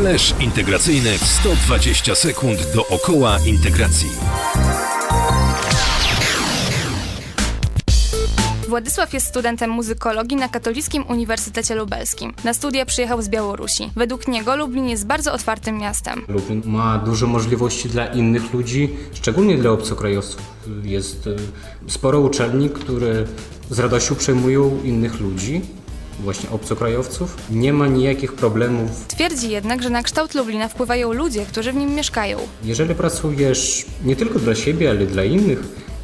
Flash integracyjny w 120 sekund dookoła integracji. Władysław jest studentem muzykologii na Katolickim Uniwersytecie Lubelskim. Na studia przyjechał z Białorusi. Według niego Lublin jest bardzo otwartym miastem. Lublin ma dużo możliwości dla innych ludzi, szczególnie dla obcokrajowców. Jest e, sporo uczelni, które z radością przejmują innych ludzi, właśnie obcokrajowców. Nie ma nijakich problemów. Twierdzi jednak, że na kształt Lublina wpływają ludzie, którzy w nim mieszkają. Jeżeli pracujesz nie tylko dla siebie, ale dla innych,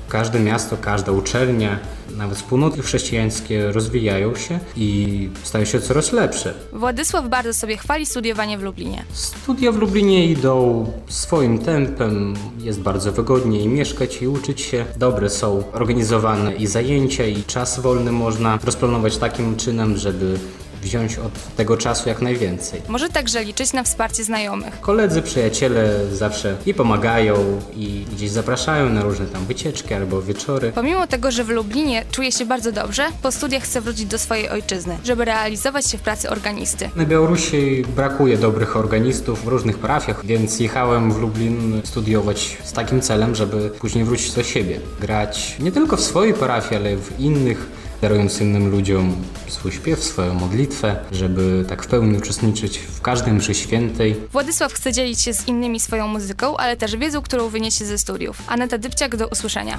każde miasto, każda uczelnia, nawet wspólnoty chrześcijańskie rozwijają się i stają się coraz lepsze. Władysław bardzo sobie chwali studiowanie w Lublinie. Studia w Lublinie idą swoim tempem, jest bardzo wygodnie i mieszkać i uczyć się. Dobre są organizowane i zajęcia i czas wolny można rozplanować takim czynem, żeby wziąć od tego czasu jak najwięcej. Może także liczyć na wsparcie znajomych. Koledzy, przyjaciele zawsze i pomagają i gdzieś zapraszają na różne tam wycieczki albo wieczory. Pomimo tego, że w Lublinie czuje się bardzo dobrze, po studiach chce wrócić do swojej ojczyzny, żeby realizować się w pracy organisty. Na Białorusi brakuje dobrych organistów w różnych parafiach, więc jechałem w Lublin studiować z takim celem, żeby później wrócić do siebie. Grać nie tylko w swojej parafii, ale w innych, darując innym ludziom swój śpiew, swoją modlitwę, żeby tak w pełni uczestniczyć w każdej mszy świętej. Władysław chce dzielić się z innymi swoją muzyką, ale też wiedzą, którą wyniesie ze studiów. Aneta Dybciak, do usłyszenia.